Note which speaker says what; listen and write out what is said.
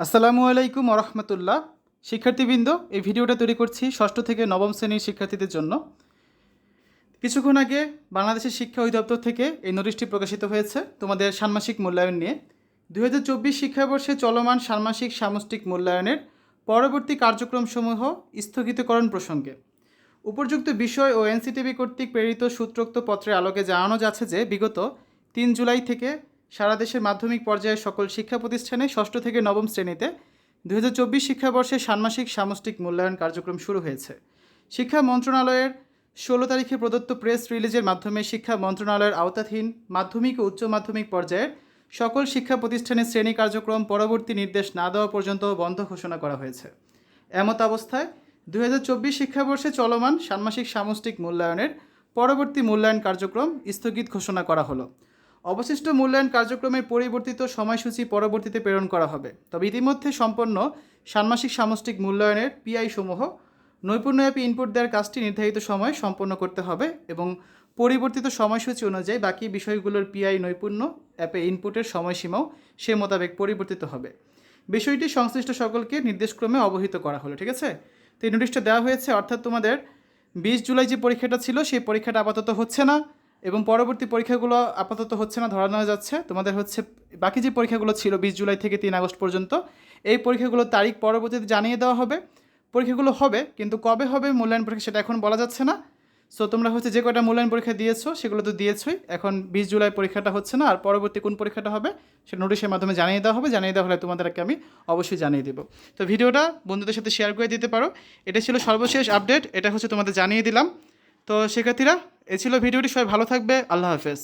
Speaker 1: আসসালামু আলাইকুম রহমতুল্লাহ শিক্ষার্থীবৃন্দ, এই ভিডিওটা তৈরি করছি ষষ্ঠ থেকে নবম শ্রেণির শিক্ষার্থীদের জন্য। কিছুক্ষণ আগে বাংলাদেশের শিক্ষা অধিদপ্তর থেকে এই নোটিশটি প্রকাশিত হয়েছে তোমাদের ষান্মাসিক মূল্যায়ন নিয়ে। দুই হাজার চব্বিশ শিক্ষাবর্ষে চলমান ষান্মাসিক সামষ্টিক মূল্যায়নের পরবর্তী কার্যক্রমসমূহ স্থগিতকরণ প্রসঙ্গে। উপযুক্ত বিষয় ও এনসিটিভি কর্তৃক প্রেরিত সূত্রোক্ত পত্রের আলোকে জানানো যাচ্ছে যে বিগত তিন জুলাই থেকে সারা দেশের মাধ্যমিক পর্যায়ের সকল শিক্ষা প্রতিষ্ঠানে ষষ্ঠ থেকে নবম শ্রেণীতে দু হাজার চব্বিশ শিক্ষাবর্ষে ষান্মাসিক সামষ্টিক মূল্যায়ন কার্যক্রম শুরু হয়েছে। শিক্ষা মন্ত্রণালয়ের ষোলো তারিখে প্রদত্ত প্রেস রিলিজের মাধ্যমে শিক্ষা মন্ত্রণালয়ের আওতাধীন মাধ্যমিক ও উচ্চ মাধ্যমিক পর্যায়ের সকল শিক্ষা প্রতিষ্ঠানের শ্রেণি কার্যক্রম পরবর্তী নির্দেশ না দেওয়া পর্যন্ত বন্ধ ঘোষণা করা হয়েছে। এমত অবস্থায় দুই হাজার চব্বিশ শিক্ষাবর্ষে চলমান ষান্মাসিক সামষ্টিক মূল্যায়নের পরবর্তী মূল্যায়ন কার্যক্রম স্থগিত ঘোষণা করা হলো। অবশিষ্ট মূল্যায়ন কার্যক্রমের পরিবর্তিত সময়সূচি পরবর্তীতে প্রেরণ করা হবে। তবে ইতিমধ্যে সম্পন্ন ষান্মাসিক সামষ্টিক মূল্যায়নের পিআই সমূহ নৈপুণ্যব্যাপী ইনপুট দেওয়ার কাজটি নির্ধারিত সময়ে সম্পন্ন করতে হবে এবং পরিবর্তিত সময়সূচি অনুযায়ী বাকি বিষয়গুলোর পিআই নৈপুণ্য অ্যাপে ইনপুটের সময়সীমাও সে মোতাবেক পরিবর্তিত হবে। বিষয়টি সংশ্লিষ্ট সকলকে নির্দেশক্রমে অবহিত করা হলো, ঠিক আছে? তো এই নোটিশটা দেওয়া হয়েছে, অর্থাৎ তোমাদের বিশ জুলাই যে পরীক্ষাটা ছিল, সেই পরীক্ষাটা আপাতত হচ্ছে না। এবং পরবর্তী পরীক্ষাগুলো আপাতত হচ্ছে না ধরা নেওয়া যাচ্ছে। তোমাদের হচ্ছে, বাকি যে পরীক্ষাগুলো ছিল বিশ জুলাই থেকে তিন আগস্ট পর্যন্ত, এই পরীক্ষাগুলোর তারিখ পরবর্তীতে জানিয়ে দেওয়া হবে। পরীক্ষাগুলো হবে, কিন্তু কবে হবে মূল্যায়ন পরীক্ষা সেটা এখন বলা যাচ্ছে না। সো তোমরা হচ্ছে যে কটা মূল্যায়ন পরীক্ষা দিয়েছ সেগুলো তো দিয়েছোই। এখন বিশ জুলাই পরীক্ষাটা হচ্ছে না, আর পরবর্তী কোন পরীক্ষাটা হবে সেটা নোটিশের মাধ্যমে জানিয়ে দেওয়া হবে। জানিয়ে দেওয়া হলে তোমাদেরকে আমি অবশ্যই জানিয়ে দেবো। তো ভিডিওটা বন্ধুদের সাথে শেয়ার করে দিতে পারো। এটা ছিল সর্বশেষ আপডেট এটা হচ্ছে তোমাদের জানিয়ে দিলাম। তো শিক্ষার্থীরা এ ছিল ভিডিওটি সবাই ভালো থাকবে আল্লাহ হাফেজ।